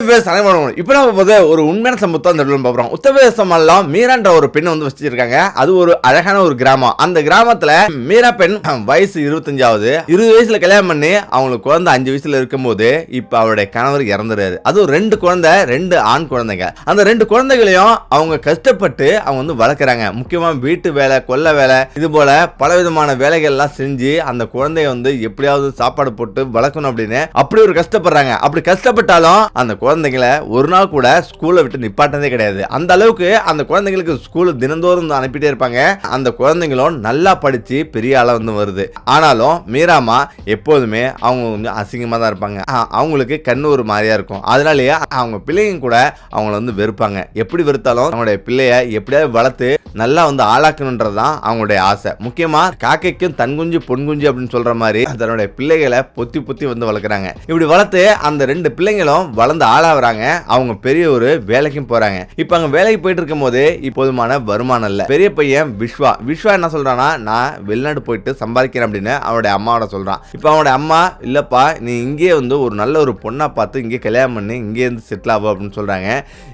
இப்போ நம்ம போது ஒரு உண்மையான சம்பவத்தை அந்த இடத்துல பார்க்குறோம். உத்தரப்பிரதேசம் எல்லாம் மீரான்ற ஒரு பெண்ணை வந்து வச்சிருக்காங்க அது ஒரு அழகான ஒரு கிராமம். அந்த கிராமத்துல மீரா பெண் வயசு இருபத்தஞ்சாவது. இருபது வயசுல கல்யாணம் பண்ணி அவங்களுக்கு குழந்தை அஞ்சு வயசுல இருக்கும்போது இப்போ அவருடைய கணவர் இறந்துறாரு. அதுவும் ரெண்டு குழந்தை ரெண்டு ஆண் குழந்தைங்க. அந்த ரெண்டு குழந்தைகளையும் அவங்க கஷ்டப்பட்டு அவங்க வந்து வளர்க்குறாங்க. முக்கியமாக வீட்டு வேலை கொல்ல வேலை இது போல பல விதமான வேலைகள் எல்லாம் செஞ்சு அந்த குழந்தைய வந்து எப்படியாவது சாப்பாடு போட்டு வளர்க்கணும் அப்படின்னு அப்படி ஒரு கஷ்டப்படுறாங்க. அப்படி கஷ்டப்பட்டாலும் அந்த குழந்தைங்களை ஒரு நாள் கூட ஸ்கூலை விட்டு நிப்பாட்டினதே கிடையாது. அந்த அளவுக்கு அந்த குழந்தைங்களுக்கு ஸ்கூல் தினந்தோறும் அனுப்பிட்டே இருப்பாங்க. அந்த குழந்தைங்களும் நல்லா படித்து பெரிய ஆளாக வந்து வருது. ஆனாலும் மீராமா எப்போதுமே அவங்க கொஞ்சம் அசிங்கமாக தான் இருப்பாங்க. அவங்களுக்கு கண்ணு ஒரு மாதிரியா இருக்கும். அதனாலேயே அவங்க பிள்ளைங்க கூட அவங்கள வந்து வெறுப்பாங்க. எப்படி வெறுத்தாலும் அவங்களுடைய பிள்ளைய எப்படியாவது வளர்த்து நல்லா வந்து ஆளாக்கணுன்றது தான் அவங்களுடைய ஆசை. முக்கியமாக காக்கைக்கும் தன்குஞ்சு பொன்குஞ்சு பொன் குஞ்சு அப்படின்னு சொல்கிற மாதிரி தன்னுடைய பிள்ளைகளை பொத்தி பொத்தி வந்து வளர்க்குறாங்க. இப்படி வளர்த்து அந்த ரெண்டு பிள்ளைங்களும் வளர்ந்து ஆளாகிறாங்க அவங்க பெரிய ஒரு வேலைக்கும் போகிறாங்க இப்போ அங்கே வேலைக்கு போயிட்டு இருக்கும் போது இப்போதுமான வருமானம் இல்லை. பெரிய பையன் விஸ்வா விஸ்வா என்ன சொல்கிறான்னா நான் வெளிநாடு போயிட்டு சம்பாதிக்கிறேன் அப்படின்னு அவனுடைய அம்மாவோட சொல்கிறான் இப்போ அவனுடைய அம்மா இல்லைப்பா நீ இங்கேயே வந்து ஒரு நல்ல ஒரு பொண்ணை பார்த்து இங்கே கல்யாணம் பண்ணி. இங்கேருந்து செட்டில் ஆகும் அப்படின்னு சொல்கிறாங்க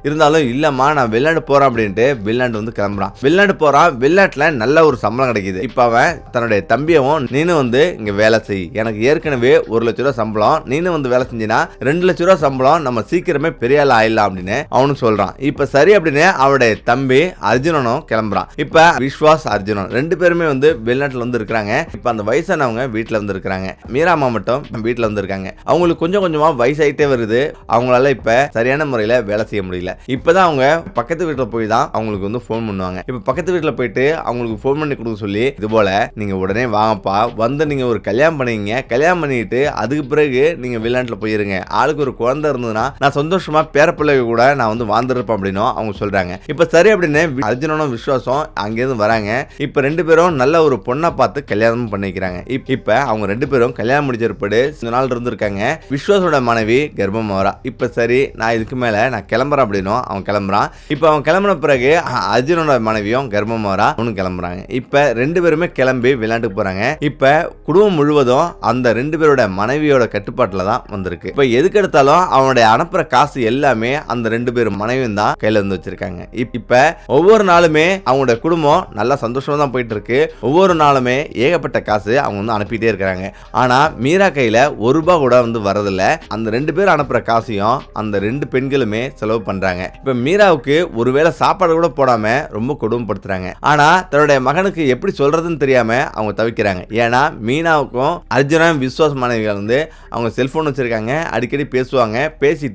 இருந்தாலும் இல்லைம்மா நான் வெளிநாடு போகிறேன் அப்படின்ட்டு வெளிநாடு வந்து கிளம்புறான். வெளிநாடு போகிறான் வெளிநாட்டில் நல்ல ஒரு சம்பளம் கிடைக்குது. இப்போ அவன் தன்னுடைய தம்பியவும் நீனும் வந்து இங்கே வேலை செய். எனக்கு ஏற்கனவே ஒரு லட்ச ரூபா சம்பளம். நீனும் வந்து வேலை செஞ்சினா ரெண்டு லட்ச ரூபா சம்பளம் நம்ம சீக்கிரமே பெரிய ஆள் ஆயிடலாம் அப்படின்னு அவனும் சொல்றான். இப்ப சரி அப்படின்னு அவருடைய தம்பி அர்ஜுனனும் கிளம்புறான். இப்ப விஸ்வாஸ் அர்ஜுனன் ரெண்டு பேருமே வந்து வெளிநாட்டுல வந்து இருக்கிறாங்க. இப்ப அந்த வயசானவங்க வீட்டுல வந்து இருக்கிறாங்க. மீராமா மட்டும் வீட்டுல வந்து இருக்காங்க. அவங்களுக்கு கொஞ்சம் கொஞ்சமா வயசாயிட்டே வருது. அவங்களால இப்ப சரியான முறையில வேலை செய்ய முடியல. இப்பதான் அவங்க பக்கத்து வீட்டுல போய் தான் அவங்களுக்கு வந்து ஃபோன் பண்ணுவாங்க. இப்ப பக்கத்து வீட்டுல போயிட்டு அவங்களுக்கு ஃபோன் பண்ணி கொடுக்க சொல்லி இது போல நீங்க உடனே வாங்கப்பா வந்து நீங்க ஒரு கல்யாணம் பண்ணிங்க கல்யாணம் பண்ணிட்டு அதுக்கு பிறகு நீங்க வெளிநாட்டுல போயிருங்க. ஆளுக்கு ஒரு குழந்தை இருந்ததுன்னா நான் சந்தோஷமா பேரப்பிள்ளை கூட நான் வந்து வாழ்ந்துருப்பேன் அப்படின்னும் அவங்க சொல்றாங்க. இப்ப சரி அப்படின்னு அர்ஜுனனும் விஸ்வாசம் அங்கேருந்து வராங்க. இப்ப ரெண்டு பேரும் நல்ல ஒரு பொண்ணை பார்த்து கல்யாணம் பண்ணிக்கிறாங்க. இப்- இப்ப அவங்க ரெண்டு பேரும் கல்யாணம் முடிஞ்சிருப்பாடு சில நாள் இருந்திருக்காங்க. விஸ்வாசோட மனைவி கர்ப்பம் வரா இப்ப சரி நான் இதுக்கு மேல நான் கிளம்புறேன் அப்படின்னும் அவன் கிளம்புறான். இப்ப அவன் கிளம்புன பிறகு அர்ஜுனோட மனைவியும் கர்ப்பம் வரா அவனும் கிளம்புறாங்க. இப்ப ரெண்டு பேருமே கிளம்பி விளையாண்டு போறாங்க. இப்ப குடும்பம் முழுவதும் அந்த ரெண்டு பேரோட மனைவியோட கட்டுப்பாட்டுல தான் வந்திருக்கு. இப்ப எதுக்கு எடுத்தாலும் அவனுடைய அனுப்புற காசு எல்லாமே அந்த ரெண்டு பேர் மனைவியும் தான் கையில இருந்து வச்சிருக்காங்க. இப்- இப்ப ஒவ்வொரு நாளுமே அவங்களோட குடும்பம் நல்லா சந்தோஷமா தான் போயிட்டு இருக்கு ஒவ்வொரு நாளுமே ஏகப்பட்ட காசு அவங்க வந்து அனுப்பிட்டே இருக்கிறாங்க. ஆனா மீரா கையில ஒரு ரூபாய் கூட வந்து வரதில்ல. அந்த ரெண்டு பேர் அனுப்புற காசையும் அந்த ரெண்டு பெண்களுமே செலவு பண்றாங்க. இப்ப மீராவுக்கு ஒருவேளை சாப்பாடு கூட போடாம ரொம்ப கொடுமைப்படுத்துறாங்க. ஆனா தன்னுடைய மகனுக்கு எப்படி சொல்றதுன்னு தெரியாம அவங்க தவிக்கிறாங்க. ஏன்னா மீனாவுக்கும் அர்ஜுனா விஸ்வாஸ் மனைவிகள் வந்து அவங்க செல்போன் வச்சிருக்காங்க. அடிக்கடி பேசுவாங்க. பேசிட்டு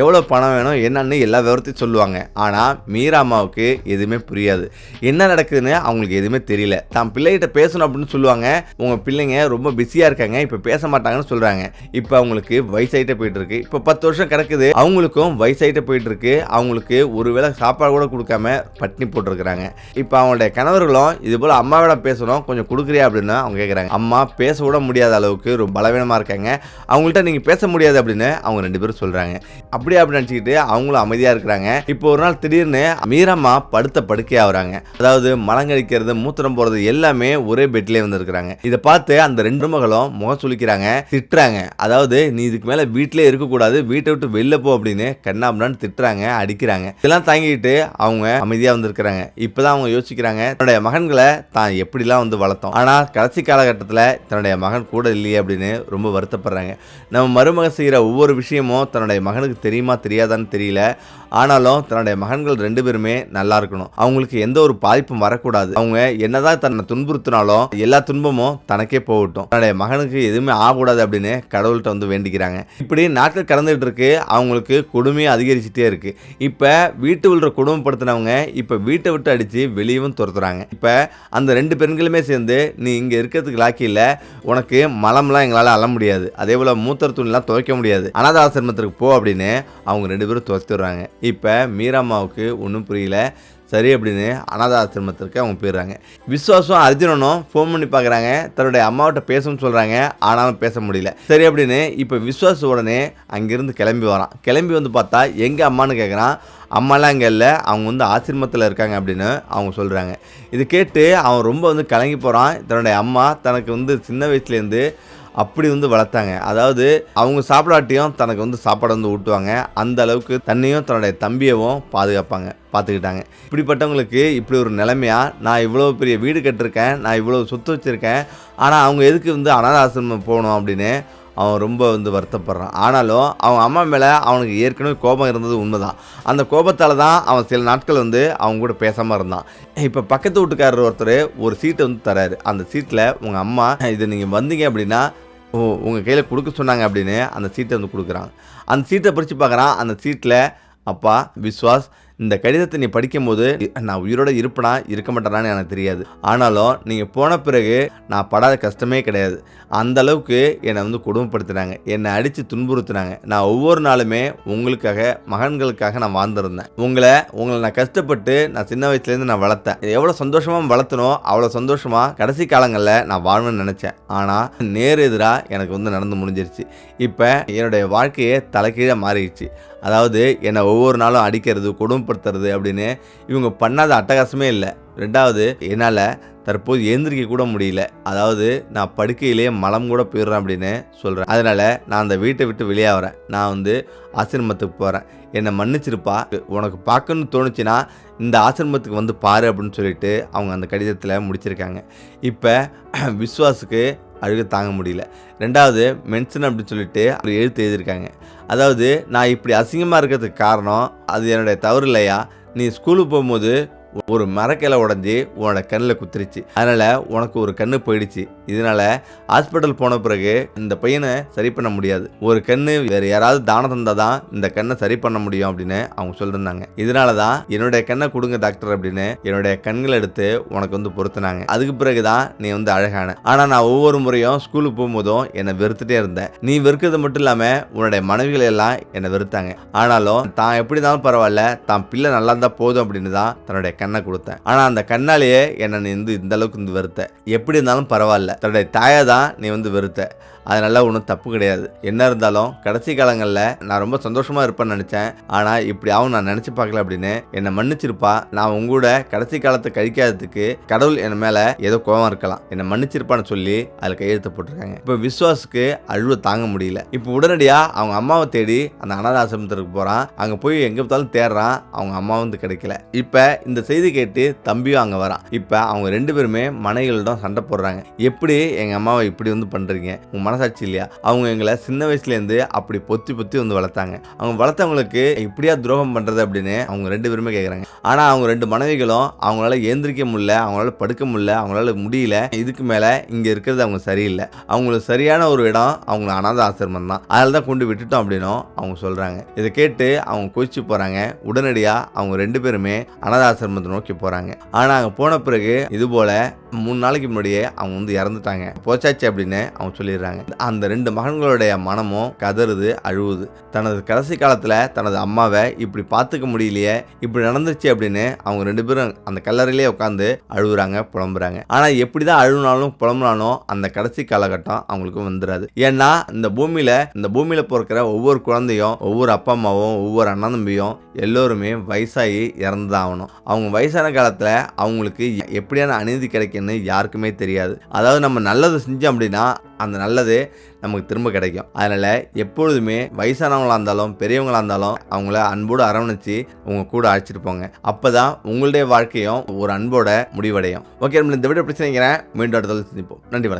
எவ்வளோ பணம் வேணும் என்னன்னு எல்லா விவரத்தையும் சொல்லுவாங்க. ஆனால் மீரா அம்மாவுக்கு எதுவுமே புரியாது. என்ன நடக்குதுன்னு அவங்களுக்கு எதுவுமே தெரியல. தான் பிள்ளைகிட்ட பேசணும் அப்படின்னு சொல்லுவாங்க. உங்கள் பிள்ளைங்க ரொம்ப பிஸியாக இருக்காங்க. இப்போ பேச மாட்டாங்கன்னு சொல்கிறாங்க இப்போ அவங்களுக்கு வயசாயிட்டே போயிட்டு இருக்கு. இப்போ பத்து வருஷம் கிடக்குது. அவங்களுக்கும் வயசாயிட்டே போயிட்டு இருக்கு. அவங்களுக்கு ஒருவேளை சாப்பாடு கூட கொடுக்காம பட்டினி போட்டிருக்கிறாங்க. இப்போ அவங்களுடைய கணவர்களும் இது போல் அம்மாவிட பேசணும் கொஞ்சம் கொடுக்குறியா அப்படின்னு அவங்க கேட்குறாங்க அம்மா பேச விட முடியாத அளவுக்கு ரொம்ப பலவீனமாக இருக்காங்க. அவங்கள்ட்ட நீங்கள் பேச முடியாது அப்படின்னு அவங்க ரெண்டு பேரும் சொல்கிறாங்க அப்படியே அப்படி நினச்சிக்கிட்டு அவங்களும் அமைதியாக இருக்கிறாங்க. இப்போ ஒரு நாள் திடீர்னு மீரம்மா படுத்த படுக்கை ஆகுறாங்க அதாவது மலங்கடிக்கிறது மூத்திரம் போகிறது எல்லாமே ஒரே பெட்லேயே வந்து இருக்கிறாங்க இதை பார்த்து அந்த ரெண்டு மகளும் முகம் சுளிக்கிறாங்க திட்டுறாங்க. அதாவது நீ இதுக்கு மேலே வீட்டிலே இருக்கக்கூடாது வீட்டை விட்டு வெளில போ அப்படின்னு கண்ணாபுரான்னு திட்டுறாங்க அடிக்கிறாங்க. இதெல்லாம் தாங்கிட்டு அவங்க அமைதியாக வந்திருக்கிறாங்க. இப்போதான் அவங்க யோசிக்கிறாங்க தன்னுடைய மகன்களை தான் எப்படிலாம் வந்து வளர்த்தோம். ஆனால் கடைசி காலகட்டத்தில் தன்னுடைய மகன் கூட இல்லையே அப்படின்னு ரொம்ப வருத்தப்படுறாங்க. நம்ம மருமகன் செய்கிற ஒவ்வொரு விஷயமும் தன்னுடைய மகனுக்கு தெரியுமா தெரியாதான்னு தெரியல. ஆனாலும் தன்னுடைய மகன்கள் ரெண்டு பேருமே நல்லா இருக்கணும். அவங்களுக்கு எந்த ஒரு பாதிப்பும் வரக்கூடாது. அவங்க என்னதான் தன்னை துன்புறுத்தினாலும் எல்லா துன்பமும் தனக்கே போகட்டும். தன்னுடைய மகனுக்கு எதுவுமே ஆகக்கூடாது அப்படின்னு கடவுள்கிட்ட வந்து வேண்டிக்கிறாங்க. இப்படி நாட்கள் கடந்துகிட்டு இருக்கு. அவங்களுக்கு கொடுமையும் அதிகரிச்சுட்டே இருக்கு. இப்போ வீட்டு உள்ள குடும்பப்படுத்தினவங்க இப்போ வீட்டை விட்டு அடித்து வெளியவும் துரத்துறாங்க. இப்போ அந்த ரெண்டு பெண்களுமே சேர்ந்து நீ இங்கே இருக்கிறதுக்கு லாக்கி இல்லை. உனக்கு மலம்லாம் எங்களால் அள்ள முடியாது. அதே போல் மூத்தர் துணிலாம் துவைக்க முடியாது. அனாத ஆசிரமத்திற்கு போ அப்படின்னு அவங்க ரெண்டு பேரும் துவைத்துடுறாங்க இப்போ மீராம்மாவுக்கு ஒன்றும் புரியல. சரி அப்படின்னு அனாத ஆசிரமத்திற்கு அவங்க போயிடுறாங்க. விஸ்வாசம் அர்ஜுனனும் ஃபோன் பண்ணி பார்க்குறாங்க. தன்னுடைய அம்மாவிட்ட பேசணும்னு சொல்கிறாங்க ஆனாலும் பேச முடியல. சரி அப்படின்னு இப்போ விஸ்வாச உடனே அங்கேருந்து கிளம்பி வரான். கிளம்பி வந்து பார்த்தா எங்கள் அம்மான்னு கேட்குறான் அம்மாலாம் அங்கே இல்லை. அவங்க வந்து ஆசிரமத்தில் இருக்காங்க அப்படின்னு அவங்க சொல்கிறாங்க இது கேட்டு அவன் ரொம்ப வந்து கலங்கி போகிறான் தன்னுடைய அம்மா தனக்கு வந்து சின்ன வயசுலேருந்து அப்படி வந்து வளர்த்தாங்க. அதாவது அவங்க சாப்பிடாட்டியும் தனக்கு வந்து சாப்பாடு வந்து ஊட்டுவாங்க. அந்த அளவுக்கு தன்னையும் தன்னுடைய தம்பியவும் பாதுகாப்பாங்க பார்த்துக்கிட்டாங்க. இப்படிப்பட்டவங்களுக்கு இப்படி ஒரு நிலைமையா நான் இவ்வளோ பெரிய வீடு கட்டிருக்கேன் நான் இவ்வளோ சொத்து வச்சுருக்கேன் ஆனால் அவங்க எதுக்கு வந்து அனாத ஆசிரமம் போகணும் அப்படின்னு அவன் ரொம்ப வந்து வருத்தப்படுறான். ஆனாலும் அவன் அம்மா மேலே அவனுக்கு ஏற்கனவே கோபம் இருந்தது உண்மைதான். அந்த கோபத்தால் தான் அவன் சில நாட்கள் வந்து அவங்க கூட பேசாமல் இருந்தான். இப்போ பக்கத்து வீட்டுக்காரர் ஒருத்தர் ஒரு சீட்டை வந்து தராரு அந்த சீட்டில் உங்கள் அம்மா இது நீங்கள் வந்தீங்க அப்படின்னா ஓ உங்கள் கையில் கொடுக்க சொன்னாங்க அப்படின்னு அந்த சீட்டை வந்து கொடுக்குறாங்க. அந்த சீட்டை பிரித்து பார்க்குறான். அந்த சீட்டில் அப்பா விஸ்வாஸ் இந்த கடிதத்தை நீ படிக்கும்போது நான் உயிரோட இருப்பனா இருக்க மாட்டேனான்னு எனக்கு தெரியாது. ஆனாலும் நீங்கள் போன பிறகு நான் படாத கஷ்டமே கிடையாது. அந்த அளவுக்கு என்னை வந்து கொடுமைப்படுத்தினாங்க. என்னை அடித்து துன்புறுத்தினாங்க. நான் ஒவ்வொரு நாளுமே உங்களுக்காக மகன்களுக்காக நான் வாழ்ந்திருந்தேன். உங்களை உங்களை நான் கஷ்டப்பட்டு நான் சின்ன வயசுலேருந்து நான் வளர்த்தேன். எவ்வளோ சந்தோஷமாக வளர்த்தனோ அவ்வளோ சந்தோஷமாக கடைசி காலங்களில் நான் வாழணும்னு நினச்சேன். ஆனால் நேர் எதிராக எனக்கு வந்து நடந்து முடிஞ்சிருச்சு. இப்போ என்னுடைய வாழ்க்கையே தலைகீழாக மாறிடுச்சு. அதாவது என்னை ஒவ்வொரு நாளும் அடிக்கிறது கொடுமைப்படுத்துறது அப்படின்னு இவங்க பண்ணாத அட்டகாசமே இல்லை. ரெண்டாவது என்னால் தற்போது எழுந்திரிக்க கூட முடியல. அதாவது நான் படுக்கையிலேயே மலம் கூட போயிடுறேன் அப்படின்னு சொல்கிறேன் அதனால் நான் அந்த வீட்டை விட்டு வெளியாகிறேன் நான் வந்து ஆசிரமத்துக்கு போகிறேன் என்னை மன்னிச்சிருப்பா. உனக்கு பார்க்கணும்னு தோணுச்சுன்னா இந்த ஆசிரமத்துக்கு வந்து பாரு அப்படின்னு சொல்லிட்டு அவங்க அந்த கடிதத்தில் முடிச்சிருக்காங்க. இப்போ விஸ்வாஸுக்கு அழுக தாங்க முடியல. ரெண்டாவது மென்ஷன் அப்படின்னு சொல்லிட்டு அவர் எழுத்து எழுதியிருக்காங்க. அதாவது நான் இப்படி அசிங்கமாக இருக்கிறதுக்கு காரணம் அது என்னுடைய தவறு இல்லையா? நீ ஸ்கூலுக்கு போகும்போது ஒரு மரக்கிளை உடஞ்சி உன்னோட கண்ணில் குத்துருச்சு. அதனால் உனக்கு ஒரு கண்ணு போயிடுச்சு. இதனால் ஹாஸ்பிட்டல் போன பிறகு இந்த பையனை சரி பண்ண முடியாது. ஒரு கண்ணு வேறு யாராவது தானம் தந்தால் தான் இந்த கண்ணை சரி பண்ண முடியும் அப்படின்னு அவங்க சொல்லியிருந்தாங்க இதனால தான் என்னுடைய கண்ணை கொடுங்க டாக்டர் அப்படின்னு என்னுடைய கண்களை எடுத்து உனக்கு வந்து பொருத்தினாங்க. அதுக்கு பிறகு தான் நீ வந்து அழகான. ஆனால் நான் ஒவ்வொரு முறையும் ஸ்கூலுக்கு போகும்போதும் என்னை வெறுத்துட்டே இருந்தேன். நீ வெறுக்கிறது மட்டும் இல்லாமல் உன்னுடைய மனைவிகள் எல்லாம் என்னை வெறுத்தாங்க. ஆனாலும் தான் எப்படி இருந்தாலும் பரவாயில்ல. தான் பிள்ளை நல்லா இருந்தால் போதும் அப்படின்னு தான் தன்னுடைய கண்ணை கொடுத்தேன். ஆனால் அந்த கண்ணாலேயே என்னை நீ வந்து இந்த அளவுக்கு வந்து வெறுத்த. எப்படி இருந்தாலும் பரவாயில்ல. தன்னுடைய தாயை தான் நீ வந்து வெறுத்த. அதனால ஒன்றும் தப்பு கிடையாது. என்ன இருந்தாலும் கடைசி காலங்களில் நான் ரொம்ப சந்தோஷமாக இருப்பேன்னு நினச்சேன். ஆனால் இப்படி ஆகும் நான் நினச்சி பார்க்கல அப்படின்னு என்னை மன்னிச்சிருப்பா. நான் உங்களோட கடைசி காலத்தை கழிக்காததுக்கு கடவுள் என் மேலே ஏதோ கோபம் இருக்கலாம். என்னை மன்னிச்சிருப்பான்னு சொல்லி அதில் கையெழுத்து போட்டிருக்காங்க. இப்போ விஸ்வாஸுக்கு அழுவ தாங்க முடியல. இப்போ உடனடியாக அவங்க அம்மாவை தேடி அந்த அனாத ஆசிரமத்திற்கு போகிறான் அங்கே போய் எங்கே பார்த்தாலும் தேடுறான். அவங்க அம்மா வந்து கிடைக்கல. இப்போ இந்த செய்தி கேட்டு தம்பியும் அங்கே வரான். இப்போ அவங்க ரெண்டு பேருமே மனைகளிடம் சண்டை போடுறாங்க. எப்படி எங்கள் அம்மாவை இப்படி வந்து பண்ணுறீங்க உங்கள் மனசாட்சி இல்லையா? அவங்க எங்களை சின்ன வயசுலேருந்து அப்படி பொத்தி பொத்தி வந்து வளர்த்தாங்க. அவங்க வளர்த்தவங்களுக்கு இப்படியா துரோகம் பண்ணுறது அப்படின்னு அவங்க ரெண்டு பேருமே கேட்குறாங்க ஆனால் அவங்க ரெண்டு மனைவிகளும் அவங்களால ஏந்திரிக்க முடியல அவங்களால படுக்க முடியல அவங்களால முடியல. இதுக்கு மேலே இங்கே இருக்கிறது அவங்க சரியில்லை. அவங்களுக்கு சரியான ஒரு இடம் அவங்க அனாத ஆசிரமம் தான். அதில் தான் கொண்டு விட்டுட்டோம் அப்படின்னும் அவங்க சொல்கிறாங்க இதை கேட்டு அவங்க கோச்சிச்சு போகிறாங்க உடனடியாக அவங்க ரெண்டு பேருமே அனாத ஆசிரமத்தை நோக்கி போகிறாங்க ஆனால் அங்கே போன பிறகு இது போல மூணு நாளைக்கு முன்னாடியே அவங்க வந்து இறந்துட்டாங்க. போச்சாச்சு அப்படின்னு அவங்க சொல்லிடுறாங்க. அந்த ரெண்டு மகன்களுடைய மனமும் கதறுது அழுவுது. தனது கடைசி காலத்தில் தனது அம்மாவை இப்படி பார்த்துக்க முடியலையே இப்படி நடந்துச்சு அப்படின்னு அவங்க ரெண்டு பேரும் அந்த கல்லறையிலே உட்காந்து அழுகுறாங்க புலம்புறாங்க. ஆனால் எப்படி தான் அழுனாலும் புலம்புனாலும் அந்த கடைசி காலகட்டம் அவங்களுக்கு வந்துடாது ஏன்னா இந்த பூமியில் இந்த பூமியில் பிறக்கிற ஒவ்வொரு குழந்தையும் ஒவ்வொரு அப்பா அம்மாவும் ஒவ்வொரு அண்ணன் தம்பியும் எல்லோருமே வயசாகி இறந்து தான் ஆகணும். அவங்க வயசான காலத்தில் அவங்களுக்கு எ- எப்படியான அநீதி கிடைக்குன்னு யாருக்குமே தெரியாது. அதாவது நம்ம நல்லது செஞ்சோம் அப்படின்னா அந்த நல்லது நமக்கு திரும்ப கிடைக்கும். அதனால் எப்பொழுதுமே வயசானவங்களாக இருந்தாலும் பெரியவங்களாக இருந்தாலும் அவங்கள அன்போடு அரவணைச்சு உங்கள் கூட அழைச்சிட்டு போங்க. அப்போ தான் உங்களுடைய வாழ்க்கையும் ஒரு அன்போட முடிவடையும். ஓகே நம்ம இந்த வீடியோ பிரச்சனைக்கிறேன் மீண்டும் அடுத்த சந்திப்போம். நன்றி வணக்கம்.